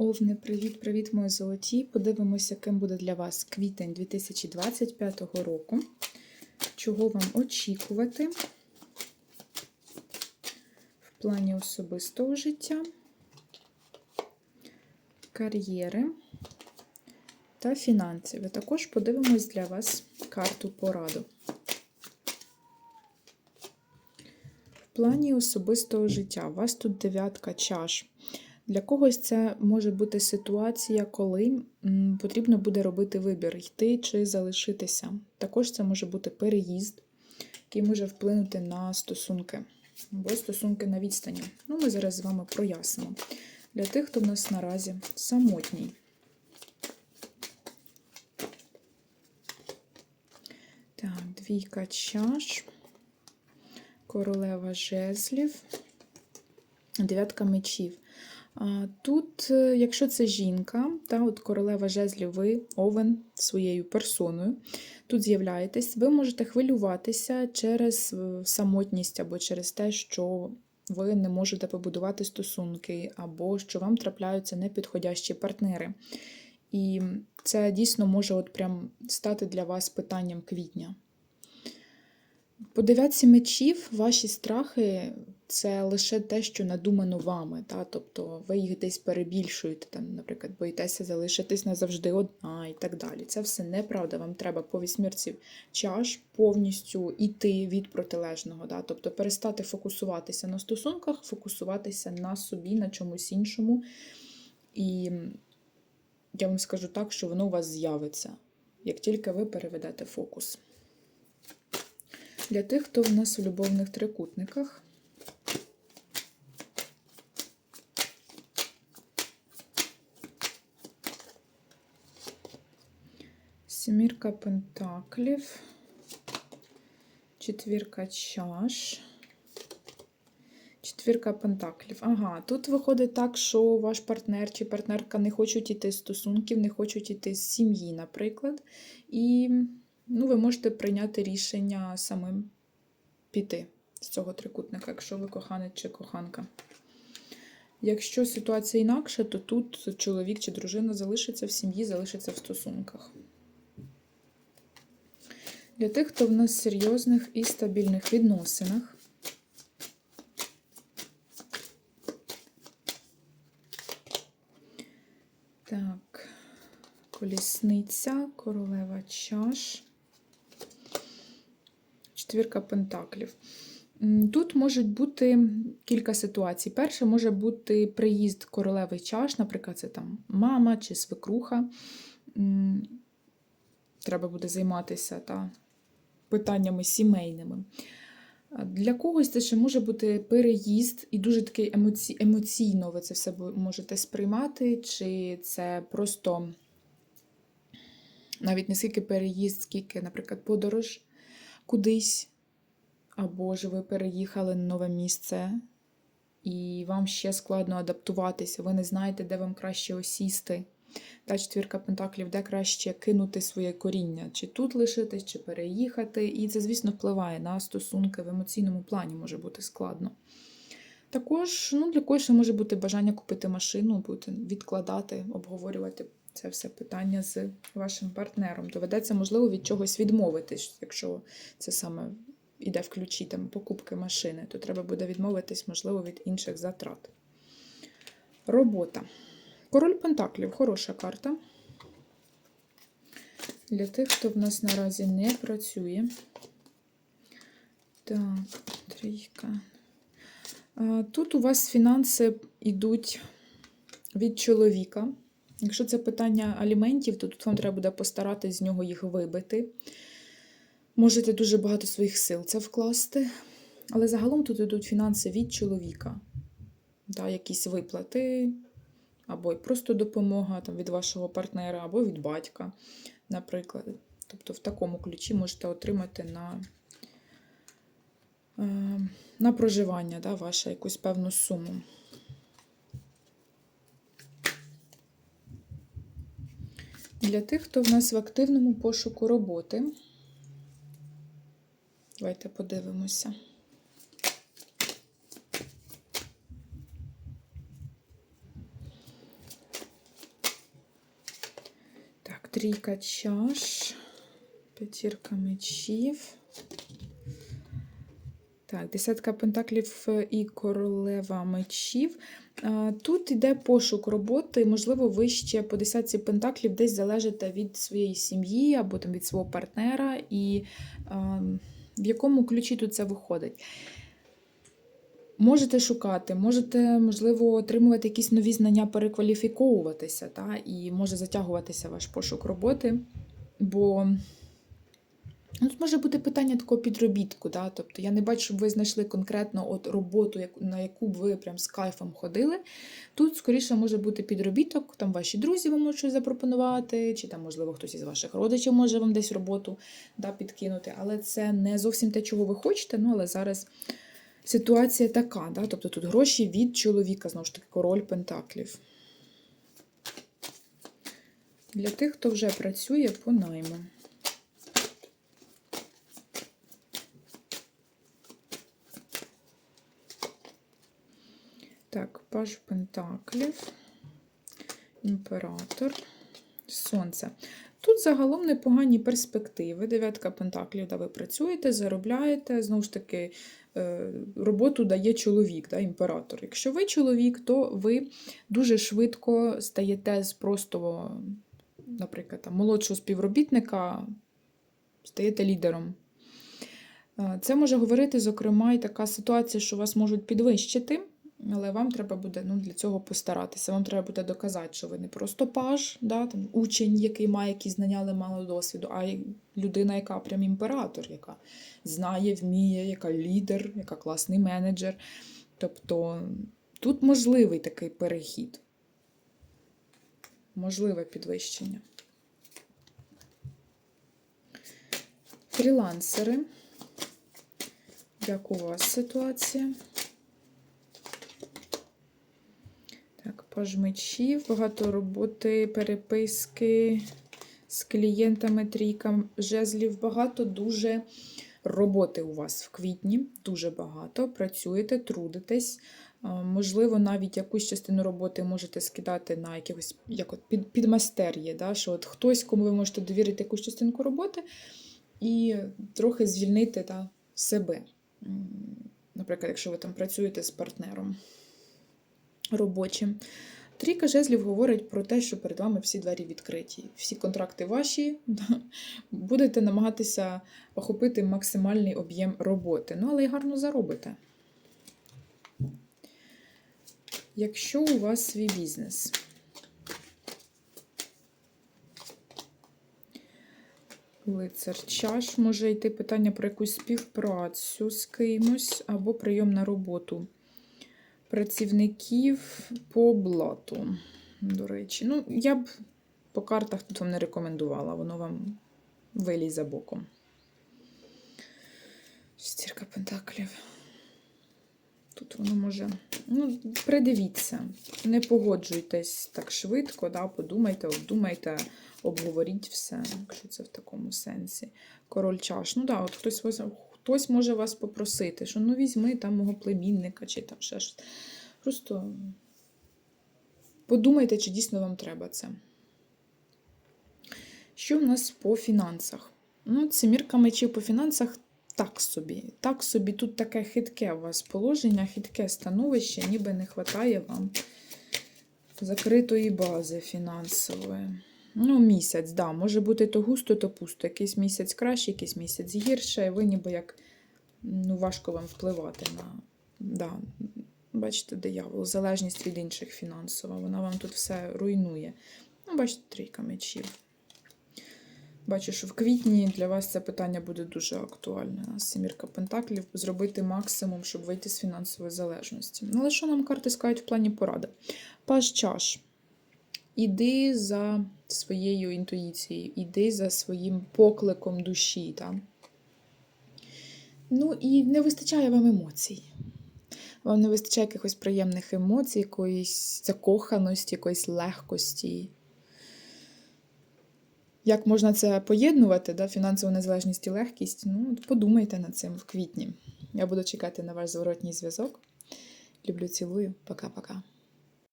Овни, привіт-привіт, мої золоті. Подивимося, яким буде для вас квітень 2025 року. Чого вам очікувати в плані особистого життя, кар'єри та фінансів. Також подивимось для вас карту пораду. В плані особистого життя. У вас тут дев'ятка чаш. Для когось це може бути ситуація, коли потрібно буде робити вибір, йти чи залишитися. Також це може бути переїзд, який може вплинути на стосунки або стосунки на відстані. Ну, ми зараз з вами прояснимо. Для тих, хто в нас наразі самотній. Так, двійка чаш, королева жезлів, дев'ятка мечів. Тут, е, якщо це жінка, та от королева жезлів, ви овен своєю персоною, тут з'являєтесь, ви можете хвилюватися через е, самотність або через те, що ви не можете побудувати стосунки, або що вам трапляються непідходящі партнери. І це дійсно може от прям стати для вас питанням квітня. По дев'ятці мечів ваші страхи це лише те, що надумано вами. Та? Тобто ви їх десь перебільшуєте, там, наприклад, боїтеся залишитись назавжди одна і так далі. Це все неправда. Вам треба по вісьмірці чаш повністю йти від протилежного. Да? Тобто перестати фокусуватися на стосунках, фокусуватися на собі, на чомусь іншому. І я вам скажу так, що воно у вас з'явиться, як тільки ви переведете фокус. Для тих, хто в нас у любовних трикутниках. Сімірка пентаклів, четвірка чаш, четвірка пентаклів. Ага, тут виходить так, що ваш партнер чи партнерка не хочуть йти з стосунків, не хочуть йти з сім'ї, наприклад. І ну, ви можете прийняти рішення самим піти з цього трикутника, якщо ви коханець чи коханка. Якщо ситуація інакша, то тут чоловік чи дружина залишиться в сім'ї, залишиться в стосунках. Для тих, хто в нас серйозних і стабільних відносинах. Так, колісниця, королева чаш, четвірка пентаклів. Тут можуть бути кілька ситуацій. Перше може бути приїзд королеви чаш, наприклад, це там мама чи свекруха. Треба буде займатися та, питаннями сімейними. Для когось це ще може бути переїзд, і дуже такий емоці... емоційно ви це все можете сприймати, чи це просто навіть не скільки переїзд, скільки, наприклад, подорож кудись, або ж ви переїхали на нове місце, і вам ще складно адаптуватися, ви не знаєте, де вам краще осісти. Та четвірка пентаклів, де краще кинути своє коріння, чи тут лишитись, чи переїхати. І це, звісно, впливає на стосунки в емоційному плані може бути складно. Також ну, для когось може бути бажання купити машину, бути, відкладати, обговорювати це все питання з вашим партнером. Доведеться, можливо, від чогось відмовитись, якщо це саме йде в ключі там, покупки машини, то треба буде відмовитись, можливо, від інших затрат. Робота. Король Пентаклів хороша карта. Для тих, хто в нас наразі не працює. Так, трійка. Тут у вас фінанси йдуть від чоловіка. Якщо це питання аліментів, то тут вам треба буде постаратись з нього їх вибити. Можете дуже багато своїх сил це вкласти. Але загалом тут йдуть фінанси від чоловіка. Да, якісь виплати, або просто допомога там, від вашого партнера, або від батька, наприклад. Тобто в такому ключі можете отримати на, е, на проживання да, ваше якусь певну суму. Для тих, хто в нас в активному пошуку роботи, давайте подивимося. Трійка чаш, п'ятірка мечів. Так, десятка пентаклів і королева мечів. Тут йде пошук роботи, можливо, ви ще по десятці пентаклів десь залежите від своєї сім'ї або там від свого партнера, і в якому ключі тут це виходить. Можете шукати, можете, можливо, отримувати якісь нові знання, перекваліфіковуватися, та, і може затягуватися ваш пошук роботи, бо ну, тут може бути питання такого підробітку. Да? Тобто я не бачу, щоб ви знайшли конкретно от роботу, на яку б ви прям з кайфом ходили. Тут, скоріше, може бути підробіток, там ваші друзі вам можуть щось запропонувати, чи там, можливо, хтось із ваших родичів може вам десь роботу да, підкинути. Але це не зовсім те, чого ви хочете. Ну, але зараз ситуація така, да? тобто тут гроші від чоловіка, знову ж таки, король Пентаклів. Для тих, хто вже працює по найму. Так, паж Пентаклів, імператор, сонце. Тут загалом непогані перспективи. Дев'ятка пентаклів, де ви працюєте, заробляєте. Знову ж таки, е, роботу дає чоловік, да, імператор. Якщо ви чоловік, то ви дуже швидко стаєте з просто, наприклад, там, молодшого співробітника, стаєте лідером. Е, Це може говорити, зокрема, і така ситуація, що вас можуть підвищити. Але вам треба буде ну, для цього постаратися. Вам треба буде доказати, що ви не просто паж, да, там, учень, який має якісь знання, але мало досвіду, а людина, яка прям імператор, яка знає, вміє, яка лідер, яка класний менеджер. Тобто тут можливий такий перехід, можливе підвищення. Фрілансери. Як у вас ситуація? Так, паж мечів, багато роботи, переписки з клієнтами, трійка жезлів. Багато дуже роботи у вас в квітні, дуже багато. Працюєте, трудитесь. Можливо, навіть якусь частину роботи можете скидати на якихось як от під, підмастер'є, да? що от хтось, кому ви можете довірити якусь частинку роботи, і трохи звільнити та, себе. Наприклад, якщо ви там працюєте з партнером робочим. Трійка жезлів говорить про те, що перед вами всі двері відкриті. Всі контракти ваші, будете намагатися охопити максимальний об'єм роботи. Ну, але й гарно заробите. Якщо у вас свій бізнес, лицар чаш може йти питання про якусь співпрацю з кимось або прийом на роботу працівників по блату. До речі, ну, я б по картах тут вам не рекомендувала, воно вам вилізе боком. Шестірка пентаклів. Тут воно може. Ну, придивіться, не погоджуйтесь так швидко, да, подумайте, обдумайте, обговоріть все, якщо це в такому сенсі. Король чаш. Ну да, от хтось, хтось може вас попросити, що ну візьми там мого племінника чи там ще щось. Просто подумайте, чи дійсно вам треба це. Що в нас по фінансах? Ну, семірка мечів по фінансах так собі. Так собі, тут таке хитке у вас положення, хитке становище, ніби не вистачає вам закритої бази фінансової. Ну, місяць, да, може бути то густо, то пусто. Якийсь місяць краще, якийсь місяць гірше, і ви ніби як ну, важко вам впливати на. Да. Бачите, диявол, залежність від інших фінансова. Вона вам тут все руйнує. Ну, бачите, трійка мечів. Бачу, що в квітні для вас це питання буде дуже актуальне. Семірка Пентаклів зробити максимум, щоб вийти з фінансової залежності. Ну, але що нам карти скажуть в плані поради? Паж чаш. Іди за своєю інтуїцією, іди за своїм покликом душі. Так? Ну і не вистачає вам емоцій. Вам не вистачає якихось приємних емоцій, якоїсь закоханості, якоїсь легкості. Як можна це поєднувати, да, фінансову незалежність і легкість? Ну, подумайте над цим в квітні. Я буду чекати на ваш зворотній зв'язок. Люблю, цілую. Пока-пока.